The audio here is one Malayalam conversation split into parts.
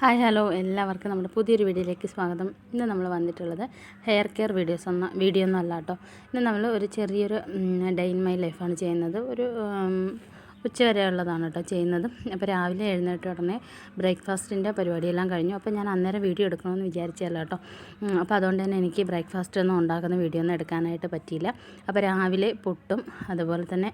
ഹായ് ഹലോ എല്ലാവർക്കും നമ്മുടെ പുതിയൊരു വീഡിയോയിലേക്ക് സ്വാഗതം. ഇന്ന് നമ്മൾ വന്നിട്ടുള്ളത് ഹെയർ കെയർ വീഡിയോസ് ഒന്നും വീഡിയോ ഒന്നും അല്ല കേട്ടോ. ഇന്ന് നമ്മൾ ഒരു ചെറിയൊരു ഡേ ഇൻ മൈ ലൈഫാണ് ചെയ്യുന്നത്. ഒരു ഉച്ച വരെ ഉള്ളതാണ് കേട്ടോ ചെയ്യുന്നത്. അപ്പോൾ രാവിലെ എഴുന്നേറ്റ ഉടനെ ബ്രേക്ക്ഫാസ്റ്റിന്റെ പരിപാടിയെല്ലാം കഴിഞ്ഞു. അപ്പോൾ ഞാൻ അന്നേരം വീഡിയോ എടുക്കണമെന്ന് വിചാരിച്ചല്ല കേട്ടോ. അപ്പോൾ അതുകൊണ്ട് തന്നെ എനിക്ക് ബ്രേക്ക്ഫാസ്റ്റ് ഒന്നും ഉണ്ടാക്കുന്ന വീഡിയോ ഒന്നും എടുക്കാനായിട്ട് പറ്റിയില്ല. അപ്പോൾ രാവിലെ പുട്ടും അതുപോലെ തന്നെ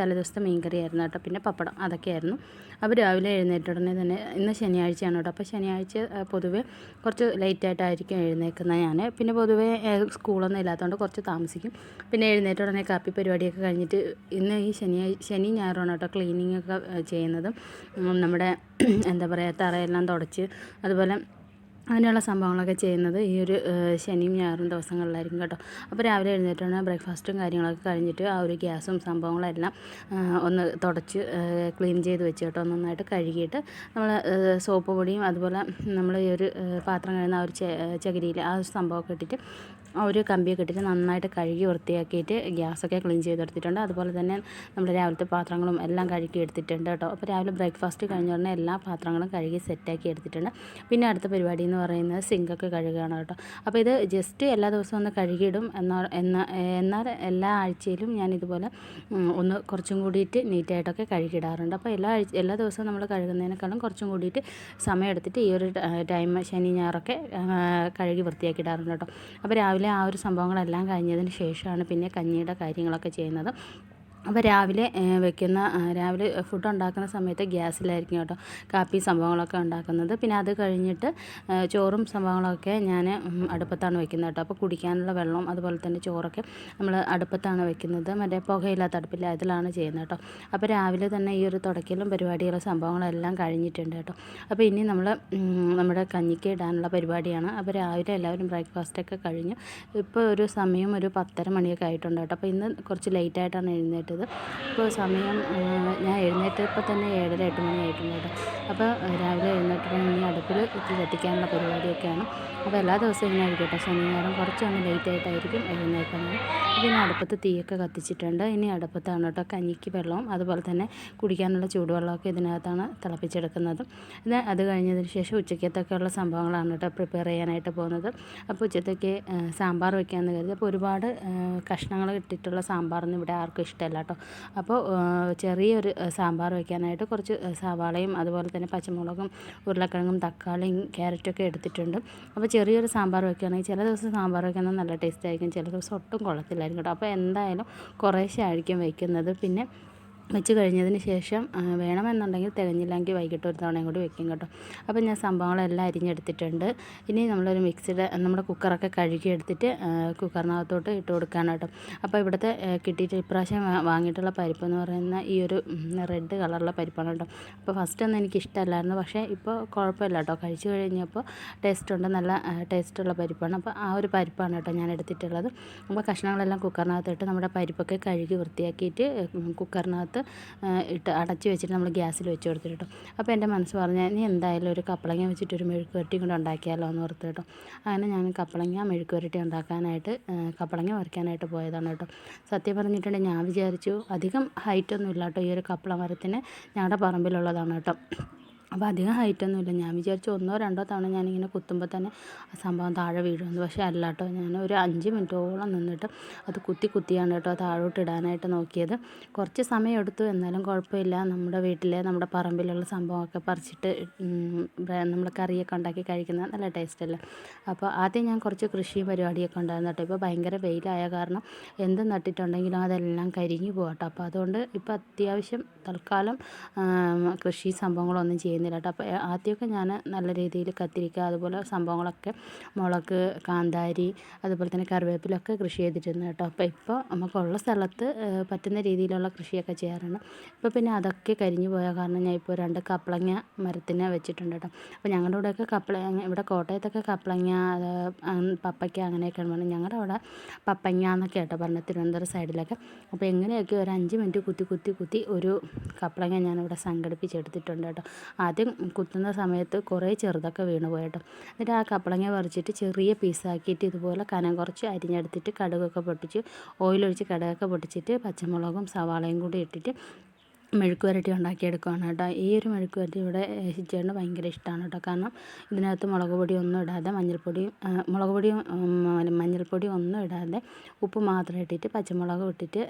തലേദിവസത്തെ മീൻകറി ആയിരുന്നു കേട്ടോ. പിന്നെ പപ്പടം അതൊക്കെയായിരുന്നു. അപ്പോൾ രാവിലെ എഴുന്നേറ്റ ഉടനെ തന്നെ ഇന്ന് ശനിയാഴ്ചയാണ് കേട്ടോ. അപ്പോൾ ശനിയാഴ്ച പൊതുവെ കുറച്ച് ലേറ്റായിട്ടായിരിക്കും എഴുന്നേൽക്കുന്നത് ഞാൻ. പിന്നെ പൊതുവേ സ്കൂളൊന്നും ഇല്ലാത്തതുകൊണ്ട് കുറച്ച് താമസിക്കും. പിന്നെ എഴുന്നേറ്റ ഉടനെ കാപ്പി പരിപാടിയൊക്കെ കഴിഞ്ഞിട്ട് ഇന്ന് ഈ ശനിയാഴ്ച ശനി ഞായറാണ് കേട്ടോ ക്ലീനിങ് ഒക്കെ ചെയ്യുന്നതും. നമ്മുടെ എന്താ പറയുക തറയെല്ലാം തുടച്ച് അതുപോലെ അങ്ങനെയുള്ള സംഭവങ്ങളൊക്കെ ചെയ്യുന്നത് ഈ ഒരു ശനിയും ഞായറും ദിവസങ്ങളിലായിരിക്കും കേട്ടോ. അപ്പോൾ രാവിലെ എഴുന്നേറ്റാണ് ബ്രേക്ക്ഫാസ്റ്റും കാര്യങ്ങളൊക്കെ കഴിഞ്ഞിട്ട് ആ ഒരു ഗ്യാസും സംഭവങ്ങളെല്ലാം ഒന്ന് തുടച്ച് ക്ലീൻ ചെയ്ത് വെച്ച് കേട്ടോ നന്നായിട്ട് കഴുകിയിട്ട് നമ്മൾ സോപ്പ് പൊടിയും അതുപോലെ നമ്മൾ ഈ ഒരു പാത്രം കഴിയുന്ന ആ ഒരു ചകിരിയിൽ ആ ഒരു സംഭവമൊക്കെ ഇട്ടിട്ട് ഒരു കമ്പിയൊക്കെ ഇട്ടിട്ട് നന്നായിട്ട് കഴുകി വൃത്തിയാക്കിയിട്ട് ഗ്യാസൊക്കെ ക്ലീൻ ചെയ്തെടുത്തിട്ടുണ്ട് അതുപോലെ തന്നെ നമ്മൾ രാവിലത്തെ പാത്രങ്ങളും എല്ലാം കഴുകി എടുത്തിട്ടുണ്ട് കേട്ടോ. അപ്പോൾ രാവിലെ ബ്രേക്ക്ഫാസ്റ്റ് കഴിഞ്ഞ ഉടനെ എല്ലാ പാത്രങ്ങളും കഴുകി സെറ്റാക്കി എടുത്തിട്ടുണ്ട്. പിന്നെ അടുത്ത പരിപാടി എന്ന് പറയുന്നത് സിങ്കൊക്കെ കഴുകുകയാണ് കേട്ടോ. അപ്പോൾ ഇത് ജസ്റ്റ് എല്ലാ ദിവസവും ഒന്ന് കഴുകിയിടും എന്നാൽ എന്നാൽ എല്ലാ ആഴ്ചയിലും ഞാൻ ഇതുപോലെ ഒന്ന് കുറച്ചും കൂടിയിട്ട് നീറ്റായിട്ടൊക്കെ കഴുകിയിടാറുണ്ട്. അപ്പോൾ എല്ലാ ആഴ്ച എല്ലാ ദിവസവും നമ്മൾ കഴുകുന്നതിനേക്കാളും കുറച്ചും കൂടിയിട്ട് സമയം എടുത്തിട്ട് ഈ ഒരു ടൈം ശനി ഞായറൊക്കെ കഴുകി കഴുകി വൃത്തിയാക്കിയിടാറുണ്ട് കേട്ടോ. അപ്പോൾ രാവിലെ ആ ഒരു സംഭവങ്ങളെല്ലാം കഴിഞ്ഞതിന് ശേഷമാണ് പിന്നെ കഞ്ഞിയുടെ കാര്യങ്ങളൊക്കെ ചെയ്യുന്നത്. അപ്പോൾ രാവിലെ വെക്കുന്ന രാവിലെ ഫുഡ് ഉണ്ടാക്കുന്ന സമയത്ത് ഗ്യാസിലായിരിക്കും കേട്ടോ കാപ്പി സംഭവങ്ങളൊക്കെ ഉണ്ടാക്കുന്നത്. പിന്നെ അത് കഴിഞ്ഞിട്ട് ചോറും സംഭവങ്ങളൊക്കെ ഞാൻ അടുപ്പത്താണ് വെക്കുന്നത് കേട്ടോ. അപ്പോൾ കുടിക്കാനുള്ള വെള്ളവും അതുപോലെ തന്നെ ചോറൊക്കെ നമ്മൾ അടുപ്പത്താണ് വെക്കുന്നത്. മറ്റേ പുകയില്ലാത്ത അടുപ്പില്ല അതിലാണ് ചെയ്യുന്നത് കേട്ടോ. അപ്പോൾ രാവിലെ തന്നെ ഈ ഒരു തുടക്കലും പരിപാടികളും സംഭവങ്ങളെല്ലാം കഴിഞ്ഞിട്ടുണ്ട് കേട്ടോ. അപ്പോൾ ഇനി നമ്മൾ നമ്മുടെ കഞ്ഞിക്ക് ഇടാനുള്ള പരിപാടിയാണ്. അപ്പോൾ രാവിലെ എല്ലാവരും ബ്രേക്ക്ഫാസ്റ്റൊക്കെ കഴിഞ്ഞു ഇപ്പോൾ ഒരു സമയം ഒരു പത്തര മണിയൊക്കെ ആയിട്ടുണ്ട് കേട്ടോ. അപ്പോൾ ഇന്ന് കുറച്ച് ലേറ്റായിട്ടാണ് എഴുന്നേറ്റത് ഇപ്പോൾ സമയം ഞാൻ എഴുന്നേറ്റപ്പോൾ തന്നെ ഏഴര എട്ട് മണി ആയിട്ടുണ്ട് കേട്ടോ. അപ്പോൾ രാവിലെ എഴുന്നേറ്റപ്പോൾ ഇനി അടുപ്പിൽ തീ കത്തിക്കാനുള്ള പരിപാടിയൊക്കെയാണ്. അപ്പോൾ എല്ലാ ദിവസവും ഇങ്ങനെ ആയിരിക്കും കേട്ടോ. ശനി ഞായറും കുറച്ചൊന്ന് ലേറ്റ് ആയിട്ടായിരിക്കും എഴുന്നേൽക്കുന്നത്. അപ്പോൾ ഇനി അടുപ്പത്ത് തീയൊക്കെ കത്തിച്ചിട്ടുണ്ട്. ഇനി അടുപ്പത്താണ് കേട്ടോ കഞ്ഞിക്ക് വെള്ളവും അതുപോലെ തന്നെ കുടിക്കാനുള്ള ചൂടുവെള്ളമൊക്കെ ഇതിനകത്താണ് തിളപ്പിച്ചെടുക്കുന്നത്. ഇത് അത് കഴിഞ്ഞതിന് ശേഷം ഉച്ചക്കത്തൊക്കെയുള്ള സംഭവങ്ങളാണ് കേട്ടോ പ്രിപ്പയർ ചെയ്യാനായിട്ട് പോകുന്നത്. അപ്പോൾ ഉച്ചത്തേക്ക് സാമ്പാർ വെക്കാമെന്ന് കരുതി. അപ്പോൾ ഒരുപാട് കഷ്ണങ്ങൾ ഇട്ടിട്ടുള്ള സാമ്പാറൊന്നും ഇവിടെ ആർക്കും ഇഷ്ടമല്ല കേട്ടോ. അപ്പോൾ ചെറിയൊരു സാമ്പാർ വയ്ക്കാനായിട്ട് കുറച്ച് സവാളയും അതുപോലെ തന്നെ പച്ചമുളകും ഉരുളക്കിഴങ്ങും തക്കാളിയും ക്യാരറ്റൊക്കെ എടുത്തിട്ടുണ്ട്. അപ്പോൾ ചെറിയൊരു സാമ്പാർ വയ്ക്കുകയാണെങ്കിൽ ചില ദിവസം സാമ്പാർ വയ്ക്കുന്നത് നല്ല ടേസ്റ്റ് ആയിരിക്കും. ചില ദിവസം ഒട്ടും കൊള്ളത്തില്ലായിരിക്കും കേട്ടോ. അപ്പോൾ എന്തായാലും കുറേശ്ശെ ആയിരിക്കും വയ്ക്കുന്നത് പിന്നെ വെച്ച് കഴിഞ്ഞതിന് ശേഷം വേണമെന്നുണ്ടെങ്കിൽ തികഞ്ഞില്ലെങ്കിൽ വൈകിട്ട് ഒരു തവണയും കൂടി വെക്കും കേട്ടോ. അപ്പോൾ ഞാൻ സംഭവങ്ങളെല്ലാം അരിഞ്ഞെടുത്തിട്ടുണ്ട്. ഇനി നമ്മളൊരു മിക്സിയുടെ നമ്മുടെ കുക്കറൊക്കെ കഴുകി എടുത്തിട്ട് കുക്കറിനകത്തോട്ട് ഇട്ട് കൊടുക്കുകയാണ് കേട്ടോ. അപ്പോൾ ഇവിടുത്തെ കിട്ടിയിട്ട് ഇപ്രാവശ്യം വാങ്ങിയിട്ടുള്ള പരിപ്പ് എന്ന് പറയുന്ന ഈ ഒരു റെഡ് കളറുള്ള പരിപ്പാണ് കേട്ടോ. അപ്പോൾ ഫസ്റ്റ് ഒന്നും എനിക്ക് ഇഷ്ടമല്ലായിരുന്നു പക്ഷേ ഇപ്പോൾ കുഴപ്പമില്ല കേട്ടോ. കഴിച്ചു കഴിഞ്ഞപ്പോൾ ടേസ്റ്റ് ഉണ്ട് നല്ല ടേസ്റ്റുള്ള പരിപ്പാണ്. അപ്പോൾ ആ ഒരു പരിപ്പാണ് കേട്ടോ ഞാൻ എടുത്തിട്ടുള്ളത്. നമ്മൾ കഷ്ണങ്ങളെല്ലാം കുക്കറിനകത്തിട്ട് നമ്മുടെ പരിപ്പൊക്കെ കഴുകി വൃത്തിയാക്കിയിട്ട് കുക്കറിനകത്ത് ആ, ഇട്ട് അടച്ച് വെച്ചിട്ട് നമ്മൾ ഗ്യാസിൽ വെച്ച് കൊടുത്തിട്ട് അപ്പോൾ എന്റെ മനസ്സ് പറഞ്ഞാൽ നീ എന്തായാലും ഒരു കപ്പളങ്ങ വെച്ചിട്ട് ഒരു മെഴുക്ക് വരട്ടി കൊണ്ട് ഉണ്ടാക്കിയാലോ? എന്ന് ഓർത്ത് കേട്ടോ അങ്ങനെ ഞാൻ കപ്പളങ്ങ മെഴുക്ക് വരട്ടി ഉണ്ടാക്കാനായിട്ട് കപ്പളങ്ങ വരയ്ക്കാനായിട്ട് പോയതാണ് കേട്ടോ സത്യം പറഞ്ഞിട്ടുണ്ടെങ്കിൽ ഞാൻ വിചാരിച്ചു അധികം ഹൈറ്റൊന്നും ഇല്ല കേട്ടോ ഈ ഒരു കപ്പള മരത്തിന്. ഞങ്ങളുടെ പറമ്പിലുള്ളതാണ് കേട്ടോ അപ്പോൾ അധികം ഹൈറ്റൊന്നുമില്ല ഞാൻ വിചാരിച്ചു ഒന്നോ രണ്ടോ തവണ ഞാനിങ്ങനെ കുത്തുമ്പോൾ തന്നെ ആ സംഭവം താഴെ വീഴുമെന്ന്. പക്ഷേ അല്ല കേട്ടോ ഞാൻ ഒരു അഞ്ച് മിനിറ്റോളം നിന്നിട്ട് അത് കുത്തി കുത്തിയാണ് കേട്ടോ താഴോട്ട് ഇടാനായിട്ട് നോക്കിയത്. കുറച്ച് സമയം എടുത്തു. എന്നാലും കുഴപ്പമില്ല. നമ്മുടെ വീട്ടിലെ നമ്മുടെ പറമ്പിലുള്ള സംഭവമൊക്കെ പറിച്ചിട്ട് നമ്മൾ കറിയൊക്കെ ഉണ്ടാക്കി കഴിക്കുന്നത് നല്ല ടേസ്റ്റ് അല്ലേ? അപ്പോൾ ആദ്യം ഞാൻ കുറച്ച് കൃഷി പരിപാടിയൊക്കെ ഉണ്ടായിരുന്നു കേട്ടോ. ഇപ്പോൾ ഭയങ്കര വെയിലായ കാരണം എന്ത് നട്ടിട്ടുണ്ടെങ്കിലും അതെല്ലാം കരിഞ്ഞു പോകട്ടോ അപ്പോൾ അതുകൊണ്ട് ഇപ്പോൾ അത്യാവശ്യം തൽക്കാലം കൃഷി സംഭവങ്ങളൊന്നും ചെയ്യുന്നില്ല. കേട്ടോ. അപ്പോൾ ആദ്യമൊക്കെ ഞാൻ നല്ല രീതിയിൽ കത്തിരിക്ക അതുപോലെ സംഭവങ്ങളൊക്കെ മുളക് കാന്താരി അതുപോലെ തന്നെ കറിവേപ്പിലൊക്കെ കൃഷി ചെയ്തിരുന്നു കേട്ടോ. അപ്പോൾ ഇപ്പോൾ നമുക്കുള്ള സ്ഥലത്ത് പറ്റുന്ന രീതിയിലുള്ള കൃഷിയൊക്കെ ചെയ്യാറുണ്ട്. ഇപ്പോൾ പിന്നെ അതൊക്കെ കരിഞ്ഞു പോയ കാരണം ഞാൻ ഇപ്പോൾ രണ്ട് കപ്പളങ്ങ മരത്തിനെ വെച്ചിട്ടുണ്ട് കേട്ടോ. അപ്പോൾ ഞങ്ങളുടെ ഇവിടെയൊക്കെ കപ്പളങ്ങ ഇവിടെ കോട്ടയത്തൊക്കെ കപ്പളങ്ങ പപ്പയ്ക്ക അങ്ങനെയൊക്കെയാണ് പറഞ്ഞത്. ഞങ്ങളുടെ അവിടെ പപ്പങ്ങ എന്നൊക്കെ കേട്ടോ പറഞ്ഞത് തിരുവനന്തപുരം സൈഡിലൊക്കെ. അപ്പോൾ എങ്ങനെയൊക്കെ ഒരു അഞ്ച് മിനിറ്റ് കുത്തി കുത്തി കുത്തി ഒരു കപ്പളങ്ങ ഞാനിവിടെ സംഘടിപ്പിച്ചെടുത്തിട്ടുണ്ട് കേട്ടോ. ആദ്യം കുത്തുന്ന സമയത്ത് കുറേ ചെറുതൊക്കെ വീണ് പോയിട്ടോ എന്നിട്ട് ആ കപ്പളങ്ങ പറിച്ചിട്ട് ചെറിയ പീസാക്കിയിട്ട് ഇതുപോലെ കനം കുറച്ച് അരിഞ്ഞെടുത്തിട്ട് കടുകൊക്കെ പൊട്ടിച്ച് ഓയിലൊഴിച്ച് കടുകൊക്കെ പൊട്ടിച്ചിട്ട് പച്ചമുളകും സവാളയും കൂടി ഇട്ടിട്ട് മെഴുക്ക് വരട്ടി ഉണ്ടാക്കിയെടുക്കുകയാണ് കേട്ടോ. ഈ ഒരു മെഴുക്ക് വരട്ടി ഇവിടെ ചേട്ടന് ഭയങ്കര ഇഷ്ടമാണ് കേട്ടോ. കാരണം ഇതിനകത്ത് മുളക് പൊടി ഒന്നും ഇടാതെ മഞ്ഞൾപ്പൊടിയും മുളക് പൊടിയും മഞ്ഞൾപ്പൊടി ഒന്നും ഇടാതെ ഉപ്പ് മാത്രം ഇട്ടിട്ട് പച്ചമുളക് ഇട്ടിട്ട്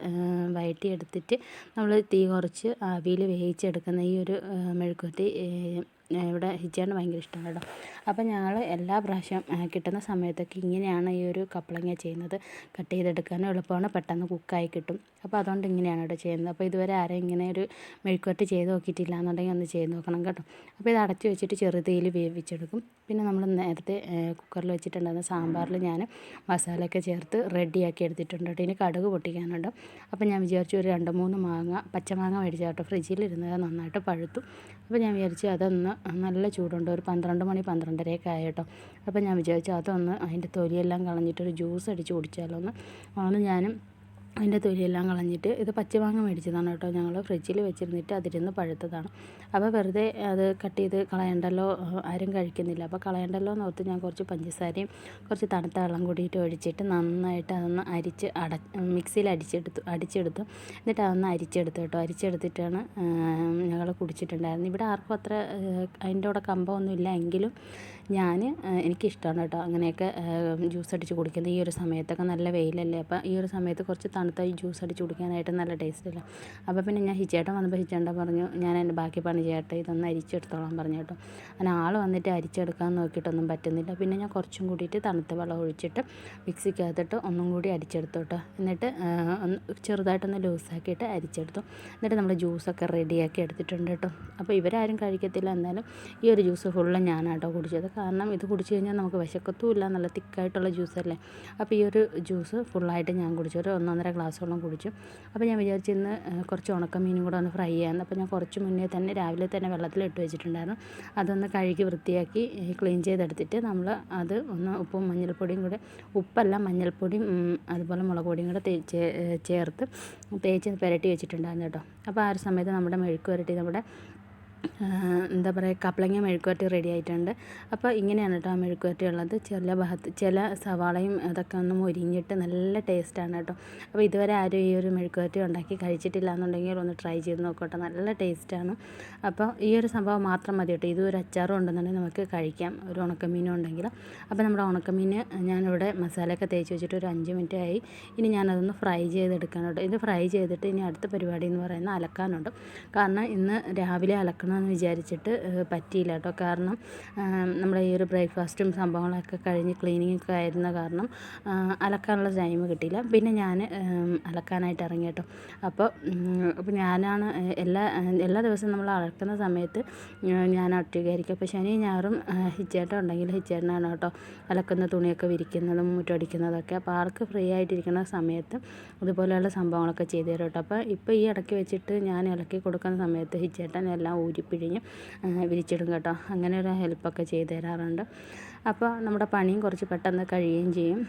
വഴറ്റി എടുത്തിട്ട് നമ്മൾ തീ കുറച്ച് ആവിയിൽ വേവിച്ചെടുക്കുന്ന ഈ ഒരു മെഴുക്ക് വരട്ടി ഏ, ഇവിടെ ഹിച്ചേട്ടന് ഭയങ്കര ഇഷ്ടമാണ് കേട്ടോ. അപ്പം ഞങ്ങൾ എല്ലാ പ്രാവശ്യം കിട്ടുന്ന സമയത്തൊക്കെ ഇങ്ങനെയാണ് ഈ ഒരു കപ്പളങ്ങ ചെയ്യുന്നത്. കട്ട് ചെയ്തെടുക്കാനും എളുപ്പമാണ്. പെട്ടെന്ന് കുക്കായി കിട്ടും. അപ്പോൾ അതുകൊണ്ട് ഇങ്ങനെയാണ് കേട്ടോ ചെയ്യുന്നത്. അപ്പോൾ ഇതുവരെ ആരും ഇങ്ങനെ ഒരു മെഴുക്കുവരട്ടി ചെയ്ത് നോക്കിയിട്ടില്ല എന്നുണ്ടെങ്കിൽ ഒന്ന് ചെയ്ത് നോക്കണം കേട്ടോ. അപ്പോൾ ഇത് അടച്ചു വെച്ചിട്ട് ചെറുതീയിൽ വേവിച്ചെടുക്കും. പിന്നെ നമ്മൾ നേരത്തെ കുക്കറിൽ വെച്ചിട്ടുണ്ടായിരുന്ന സാമ്പാറിൽ ഞാൻ മസാലയൊക്കെ ചേർത്ത് റെഡിയാക്കി എടുത്തിട്ടുണ്ട് കേട്ടോ. ഇനി കടുക് പൊട്ടിക്കാനുണ്ട്. അപ്പോൾ ഞാൻ വിചാരിച്ചു ഒരു രണ്ട് മൂന്ന് മാങ്ങ പച്ചമാങ്ങ മേടിച്ച കേട്ടോ ഫ്രിഡ്ജിൽ നന്നായിട്ട് പഴുത്തു. അപ്പോൾ ഞാൻ വിചാരിച്ചു അതൊന്ന് നല്ല ചൂടുണ്ട്. ഒരു പന്ത്രണ്ട് മണി പന്ത്രണ്ടരയൊക്കെ ആയി കേട്ടോ അപ്പോൾ ഞാൻ വിചാരിച്ചു അതൊന്ന് അതിന്റെ തൊലിയെല്ലാം കളഞ്ഞിട്ടൊരു ജ്യൂസ് അടിച്ച് കുടിച്ചാലോ എന്ന് ആണ് ഞാനും അതിന്റെ തൊലിയെല്ലാം കളഞ്ഞിട്ട് ഇത് പച്ചമാങ്ങ മേടിച്ചതാണ് കേട്ടോ. ഞങ്ങൾ ഫ്രിഡ്ജിൽ വെച്ചിരുന്നിട്ട് അതിരുന്ന് പഴുത്തതാണ്. അപ്പോൾ വെറുതെ അത് കട്ട് ചെയ്ത് കളയണ്ടല്ലോ ആരും കഴിക്കുന്നില്ല. അപ്പോൾ കളയണ്ടല്ലോ എന്ന് ഓർത്ത് ഞാൻ കുറച്ച് പഞ്ചസാരയും കുറച്ച് തണുത്ത വെള്ളം കൂടിയിട്ട് ഒഴിച്ചിട്ട് നന്നായിട്ട് അതൊന്ന് അരിച്ച് അട മിക്സിയിൽ അടിച്ചെടുത്തു അടിച്ചെടുത്തു. എന്നിട്ട് അതൊന്ന് അരിച്ചെടുത്തു കേട്ടോ. അരിച്ചെടുത്തിട്ടാണ് ഞങ്ങൾ കുടിച്ചിട്ടുണ്ടായിരുന്നത്. ഇവിടെ ആർക്കും അത്ര അതിന്റെ കൂടെ കമ്പമൊന്നുമില്ല എങ്കിലും ഞാൻ എനിക്കിഷ്ടമാണ് കേട്ടോ അങ്ങനെയൊക്കെ ജ്യൂസ് അടിച്ച് കുടിക്കുന്നത്. ഈ ഒരു സമയത്തൊക്കെ നല്ല വെയിലല്ലേ? അപ്പോൾ ഈ ഒരു സമയത്ത് കുറച്ച് തണുത്ത ഈ ജ്യൂസ് അടിച്ച് കുടിക്കാനായിട്ട് നല്ല ടേസ്റ്റ് അല്ലേ? അപ്പോൾ പിന്നെ ഞാൻ ഹിച്ചേട്ടൻ വന്നപ്പോൾ ഹിച്ചേട്ടൻ പറഞ്ഞു ഞാൻ എന്റെ ബാക്കി പണി ചെയ്യട്ടെ ഇതൊന്ന് അരിച്ചെടുത്തോളാം പറഞ്ഞു കേട്ടോ. അങ്ങനെ ആൾ വന്നിട്ട് അരിച്ചെടുക്കാൻ നോക്കിയിട്ടൊന്നും പറ്റുന്നില്ല. പിന്നെ ഞാൻ കുറച്ചും കൂടിയിട്ട് തണുത്ത വെള്ളം ഒഴിച്ചിട്ട് മിക്സിക്കകത്തിട്ട് ഒന്നും കൂടി അരിച്ചെടുത്തു എന്നിട്ട് ഒന്ന് ചെറുതായിട്ടൊന്ന് ലൂസാക്കിയിട്ട് അരിച്ചെടുത്തു. എന്നിട്ട് നമ്മൾ ജ്യൂസൊക്കെ റെഡിയാക്കി എടുത്തിട്ടുണ്ട് കേട്ടോ. അപ്പോൾ ഇവരാരും കഴിക്കത്തില്ല എന്നാലും ഈ ഒരു ജ്യൂസ് ഫുള്ള് ഞാനാട്ടോ കുടിച്ചത്. കാരണം ഇത് കുടിച്ച് കഴിഞ്ഞാൽ നമുക്ക് വിശക്കത്തുമില്ല നല്ല തിക്കായിട്ടുള്ള ജ്യൂസല്ലേ. അപ്പോൾ ഈ ഒരു ജ്യൂസ് ഫുള്ളായിട്ട് ഞാൻ കുടിച്ചു ഒരു ഒന്നൊന്നര ഗ്ലാസ്സോളം കുടിച്ചു. അപ്പോൾ ഞാൻ വിചാരിച്ചു ഇന്ന് കുറച്ച് ഉണക്കമീനും കൂടെ ഒന്ന് ഫ്രൈ ചെയ്യാമെന്ന് അപ്പോൾ ഞാൻ കുറച്ച് മുന്നേ തന്നെ രാവിലെ തന്നെ വെള്ളത്തിൽ ഇട്ട് വെച്ചിട്ടുണ്ടായിരുന്നു. അതൊന്ന് കഴുകി വൃത്തിയാക്കി ക്ലീൻ ചെയ്തെടുത്തിട്ട് നമ്മൾ അത് ഒന്ന് ഉപ്പും മഞ്ഞൾപ്പൊടിയും കൂടെ ഉപ്പല്ല മഞ്ഞൾപ്പൊടിയും അതുപോലെ മുളക് പൊടിയും കൂടെ ചേർത്ത് തേച്ച് പുരട്ടി വെച്ചിട്ടുണ്ടായിരുന്നു കേട്ടോ. അപ്പോൾ ആ ഒരു സമയത്ത് നമ്മുടെ മെഴുക്ക് പുരട്ടി നമ്മുടെ എന്താ പറയുക കപ്ലങ്ങ മെഴുക്കുവരട്ടി റെഡി ആയിട്ടുണ്ട്. അപ്പോൾ ഇങ്ങനെയാണ് കേട്ടോ ആ മെഴുക്കുവരട്ടി ഉള്ളത്. ചില ഭാഗത്ത് ചില സവാളയും അതൊക്കെ ഒന്ന് മൊരിഞ്ഞിട്ട് നല്ല ടേസ്റ്റാണ് കേട്ടോ അപ്പോൾ ഇതുവരെ ആരും ഈ ഒരു മെഴുക്കുവരട്ടി ഉണ്ടാക്കി കഴിച്ചിട്ടില്ല എന്നുണ്ടെങ്കിൽ ഒന്ന് ട്രൈ ചെയ്ത് നോക്കട്ടെ. നല്ല ടേസ്റ്റാണ് അപ്പോൾ ഈ ഒരു സംഭവം മാത്രം മതി കേട്ടോ ഇതൊരു അച്ചാറും ഉണ്ടെന്നുണ്ടെങ്കിൽ നമുക്ക് കഴിക്കാം. ഒരു ഉണക്കമീനും ഉണ്ടെങ്കിൽ. അപ്പോൾ നമ്മുടെ ഉണക്കമീൻ ഞാനിവിടെ മസാലയൊക്കെ തേച്ച് വെച്ചിട്ട് ഒരു അഞ്ച് മിനിറ്റ് ആയി. ഇനി ഞാനതൊന്ന് ഫ്രൈ ചെയ്തെടുക്കാനുണ്ട് ഇത് ഫ്രൈ ചെയ്തിട്ട് ഇനി അടുത്ത പരിപാടി എന്ന് പറയുന്നത് അലക്കാനുണ്ട്. കാരണം ഇന്ന് രാവിലെ അലക്കണമെന്ന് വിചാരിച്ചിട്ട് പറ്റിയില്ല കേട്ടോ. കാരണം നമ്മുടെ ഈ ഒരു ബ്രേക്ക്ഫാസ്റ്റും സംഭവങ്ങളൊക്കെ കഴിഞ്ഞ് ക്ലീനിങ് ഒക്കെ ആയിരുന്ന കാരണം അലക്കാനുള്ള ടൈം കിട്ടിയില്ല. പിന്നെ ഞാൻ അലക്കാനായിട്ട് ഇറങ്ങി കേട്ടോ. അപ്പോൾ അപ്പോൾ ഞാനാണ് എല്ലാ എല്ലാ ദിവസവും നമ്മൾ അലക്കുന്ന സമയത്ത് ഞാൻ- ഒറ്റയ്ക്കായിരിക്കും. അപ്പോൾ ശനി ഞായറും ഹിച്ചേട്ടൻ ഉണ്ടെങ്കിൽ ഹിച്ചേട്ടനാണ് കേട്ടോ അലക്കുന്ന തുണിയൊക്കെ വിരിക്കുന്നതും മുറ്റടിക്കുന്നതൊക്കെ. അപ്പോൾ ആൾക്ക് ഫ്രീ ആയിട്ടിരിക്കുന്ന സമയത്ത് ഇതുപോലെയുള്ള സംഭവങ്ങളൊക്കെ ചെയ്തു തരും കേട്ടോ. അപ്പോൾ ഇപ്പോൾ ഈ ഇടയ്ക്ക് വെച്ചിട്ട് ഞാൻ ഇളക്കി കൊടുക്കുന്ന സമയത്ത് ഹിച്ചേട്ടൻ എല്ലാം ഊരിപ്പിഴിഞ്ഞ് ആ, വിരിച്ചിടും കേട്ടോ. അങ്ങനെ ഒരു ഹെൽപ്പൊക്കെ ചെയ്തു തരാറുണ്ട് അപ്പോൾ നമ്മുടെ പണിയും കുറച്ച് പെട്ടെന്ന് കഴിയുകയും ചെയ്യും.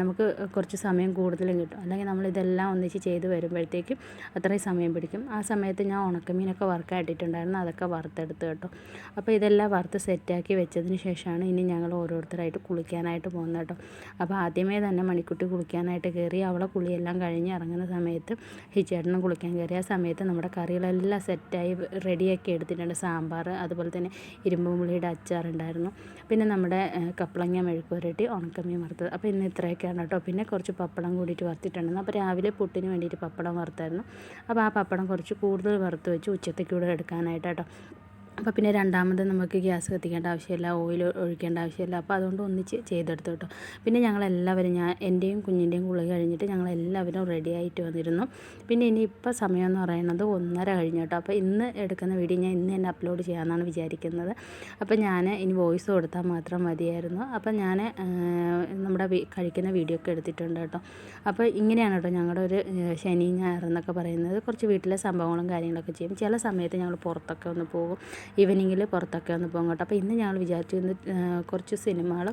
നമുക്ക് കുറച്ച് സമയം കൂടുതലും കിട്ടും. അല്ലെങ്കിൽ നമ്മൾ ഇതെല്ലാം ഒന്നിച്ച് ചെയ്ത് വരുമ്പോഴത്തേക്കും അത്രയും സമയം പിടിക്കും. ആ സമയത്ത് ഞാൻ ഉണക്കമീനൊക്കെ വറുക്കായിട്ടിട്ടുണ്ടായിരുന്നു അതൊക്കെ വറുത്തെടുത്ത് കേട്ടോ. അപ്പോൾ ഇതെല്ലാം വറുത്ത് സെറ്റാക്കി വെച്ചതിന് ശേഷമാണ് ഇനി ഞങ്ങൾ ഓരോരുത്തരായിട്ട് കുളിക്കാനായിട്ട് പോകുന്നത് കേട്ടോ. അപ്പോൾ ആദ്യമേ തന്നെ മണിക്കുട്ടി കുളിക്കാനായിട്ട് കയറി അവളെ കുളിയെല്ലാം കഴിഞ്ഞ് ഇറങ്ങുന്ന സമയത്ത് ഹിച്ചേട്ടനും കുളിക്കാൻ കയറി. ആ സമയത്ത് നമ്മുടെ കറികളെല്ലാം സെറ്റായി റെഡിയാക്കി എടുത്തിട്ടുണ്ട്. സാമ്പാർ അതുപോലെ തന്നെ ഇരുമ്പുള്ളിയുടെ അച്ചാറുണ്ടായിരുന്നു. പിന്നെ നമ്മുടെ കപ്പളങ്ങ മെഴുക്ക് പുരട്ടി ഉണക്കമീൻ വറുത്തത്. അപ്പോൾ ഇന്ന് ഇത്രയൊക്കെയാണ് കേട്ടോ. പിന്നെ കുറച്ച് പപ്പടം കൂടിയിട്ട് വറുത്തിട്ടുണ്ടായിരുന്നു. അപ്പോൾ രാവിലെ പുട്ടിന് വേണ്ടിയിട്ട് പപ്പടം വറുത്തായിരുന്നു. അപ്പോൾ ആ പപ്പടം കുറച്ച് കൂടുതൽ വറുത്ത് വെച്ച് ഉച്ചത്തേക്ക് കൂടെ എടുക്കാനായിട്ട് കേട്ടോ അപ്പോൾ പിന്നെ രണ്ടാമത് നമുക്ക് ഗ്യാസ് കത്തിക്കേണ്ട ആവശ്യമില്ല ഓയിൽ ഒഴിക്കേണ്ട ആവശ്യമില്ല. അപ്പോൾ അതുകൊണ്ട് ഒന്നിച്ച് ചെയ്തെടുത്തു കേട്ടോ. പിന്നെ ഞങ്ങളെല്ലാവരും ഞാൻ എന്റെയും കുഞ്ഞിന്റെയും കുളി കഴിഞ്ഞിട്ട് ഞങ്ങളെല്ലാവരും റെഡി ആയിട്ട് വന്നിരുന്നു. പിന്നെ ഇനി ഇപ്പോൾ സമയം എന്ന് പറയുന്നത് ഒന്നര കഴിഞ്ഞു കേട്ടോ. അപ്പോൾ ഇന്ന് എടുക്കുന്ന വീഡിയോ ഞാൻ ഇന്ന് തന്നെ അപ്ലോഡ് ചെയ്യാമെന്നാണ് വിചാരിക്കുന്നത്. അപ്പോൾ ഞാൻ ഇനി വോയിസ് കൊടുത്താൽ മാത്രം മതിയായിരുന്നു. അപ്പോൾ ഞാൻ നമ്മുടെ കഴിക്കുന്ന വീഡിയോ ഒക്കെ എടുത്തിട്ടുണ്ട് കേട്ടോ. അപ്പോൾ ഇങ്ങനെയാണ് കേട്ടോ ഞങ്ങളുടെ ഒരു ശനി ഞായർ എന്നൊക്കെ പറയുന്നത്. കുറച്ച് വീട്ടിലെ സംഭവങ്ങളും കാര്യങ്ങളൊക്കെ ചെയ്യും. ചില സമയത്ത് ഞങ്ങൾ പുറത്തൊക്കെ ഒന്ന് പോകും. ഈവനിങ്ങിൽ പുറത്തൊക്കെ ഒന്ന് പോകും കേട്ടോ. അപ്പോൾ ഇന്ന് ഞങ്ങൾ വിചാരിച്ചു ഇന്ന് കുറച്ച് സിനിമകൾ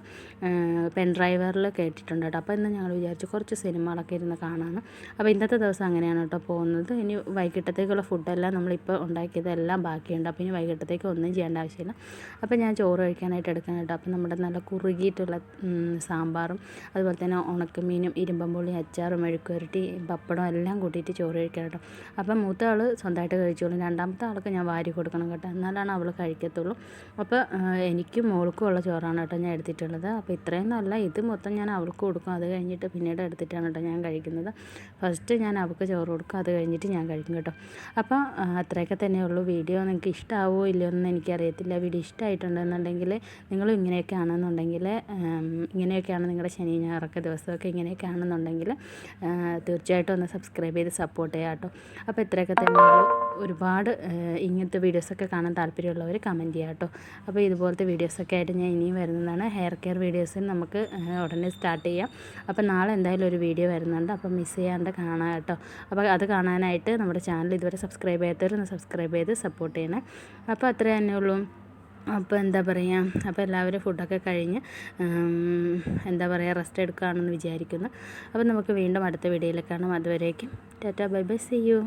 പെൻ ഡ്രൈവറിൽ കേട്ടിട്ടുണ്ട് കേട്ടോ. അപ്പോൾ ഇന്ന് ഞങ്ങൾ വിചാരിച്ചു കുറച്ച് സിനിമകളൊക്കെ ഇരുന്ന് കാണാമെന്ന് അപ്പോൾ ഇന്നത്തെ ദിവസം അങ്ങനെയാണ് കേട്ടോ പോകുന്നത്. ഇനി വൈകിട്ടത്തേക്കുള്ള ഫുഡെല്ലാം നമ്മളിപ്പോൾ ഉണ്ടാക്കിയതെല്ലാം ബാക്കിയുണ്ട്. അപ്പോൾ ഇനി വൈകിട്ടത്തേക്ക് ഒന്നും ചെയ്യേണ്ട ആവശ്യമില്ല. അപ്പോൾ ഞാൻ ചോറ് കഴിക്കാനായിട്ട് എടുക്കാൻ കേട്ടോ. അപ്പോൾ നമ്മുടെ നല്ല കുറുകിയിട്ടുള്ള സാമ്പാറും അതുപോലെ തന്നെ ഉണക്കമീനും ഇരുമ്പമ്പുള്ളി അച്ചാറും മെഴുക്കുരട്ടി പപ്പടം എല്ലാം കൂട്ടിയിട്ട് ചോറ് കഴിക്കാൻ കേട്ടോ. അപ്പം മൂത്ത ആൾ സ്വന്തമായിട്ട് കഴിച്ചോളും. രണ്ടാമത്തെ ആൾക്ക് ഞാൻ വാരി കൊടുക്കണം കേട്ടോ. എന്നാലാണ് അവൾ കഴിക്കത്തുള്ളൂ. അപ്പോൾ എനിക്കും മോൾക്കും ഉള്ള ചോറാണ് കേട്ടോ ഞാൻ എടുത്തിട്ടുള്ളത്. അപ്പോൾ ഇത്രയും നല്ല ഇത് മൊത്തം ഞാൻ അവൾക്ക് കൊടുക്കും. അത് കഴിഞ്ഞിട്ട് പിന്നീട് എടുത്തിട്ടാണ് കേട്ടോ ഞാൻ കഴിക്കുന്നത്. ഫസ്റ്റ് ഞാൻ അവൾക്ക് ചോറ് കൊടുക്കും. അത് കഴിഞ്ഞിട്ട് ഞാൻ കഴിക്കും കേട്ടോ. അപ്പോൾ അത്രയൊക്കെ തന്നെയുള്ളൂ വീഡിയോ നിങ്ങൾക്ക് ഇഷ്ടമാവോ ഇല്ലയോ എന്ന് എനിക്കറിയത്തില്ല. വീഡിയോ ഇഷ്ടമായിട്ടുണ്ടെന്നുണ്ടെങ്കിൽ നിങ്ങളും ഇങ്ങനെയൊക്കെ ആണെന്നുണ്ടെങ്കിൽ ഇങ്ങനെയൊക്കെയാണ് നിങ്ങളുടെ ശനി ഞായറൊക്കെ ദിവസമൊക്കെ ഇങ്ങനെയൊക്കെ ആണെന്നുണ്ടെങ്കിൽ തീർച്ചയായിട്ടും ഒന്ന് സബ്സ്ക്രൈബ് ചെയ്ത് സപ്പോർട്ട് ചെയ്യാം കേട്ടോ. അപ്പോൾ ഇത്രയൊക്കെ തന്നെയുള്ളൂ ഒരുപാട് ഇങ്ങനത്തെ വീഡിയോസൊക്കെ കാണാൻ താല്പര്യമുള്ളവർ കമന്റ് ചെയ്യാം കേട്ടോ അപ്പോൾ ഇതുപോലത്തെ വീഡിയോസൊക്കെ ആയിട്ട് ഞാൻ ഇനിയും വരുന്നതാണ്. ഹെയർ കെയർ വീഡിയോസിൽ നമുക്ക് ഉടനെ സ്റ്റാർട്ട് ചെയ്യാം. അപ്പോൾ നാളെ എന്തായാലും ഒരു വീഡിയോ വരുന്നുണ്ട്. അപ്പോൾ മിസ് ചെയ്യാണ്ട് കാണാം കേട്ടോ അപ്പോൾ അത് കാണാനായിട്ട് നമ്മുടെ ചാനൽ ഇതുവരെ സബ്സ്ക്രൈബ് ചെയ്യാത്തവർ ഒന്ന് സബ്സ്ക്രൈബ് ചെയ്ത് സപ്പോർട്ട് ചെയ്യണേ. അപ്പോൾ അത്രേ തന്നെ ഉള്ളൂ. അപ്പോൾ എന്താ പറയുക അപ്പോൾ എല്ലാവരും ഫുഡൊക്കെ കഴിഞ്ഞ് എന്താ പറയുക റെസ്റ്റ് എടുക്കുകയാണെന്ന് വിചാരിക്കുന്നു. അപ്പോൾ നമുക്ക് വീണ്ടും അടുത്ത വീഡിയോയിൽ കാണാം. അതുവരേക്കും tata bye bye see you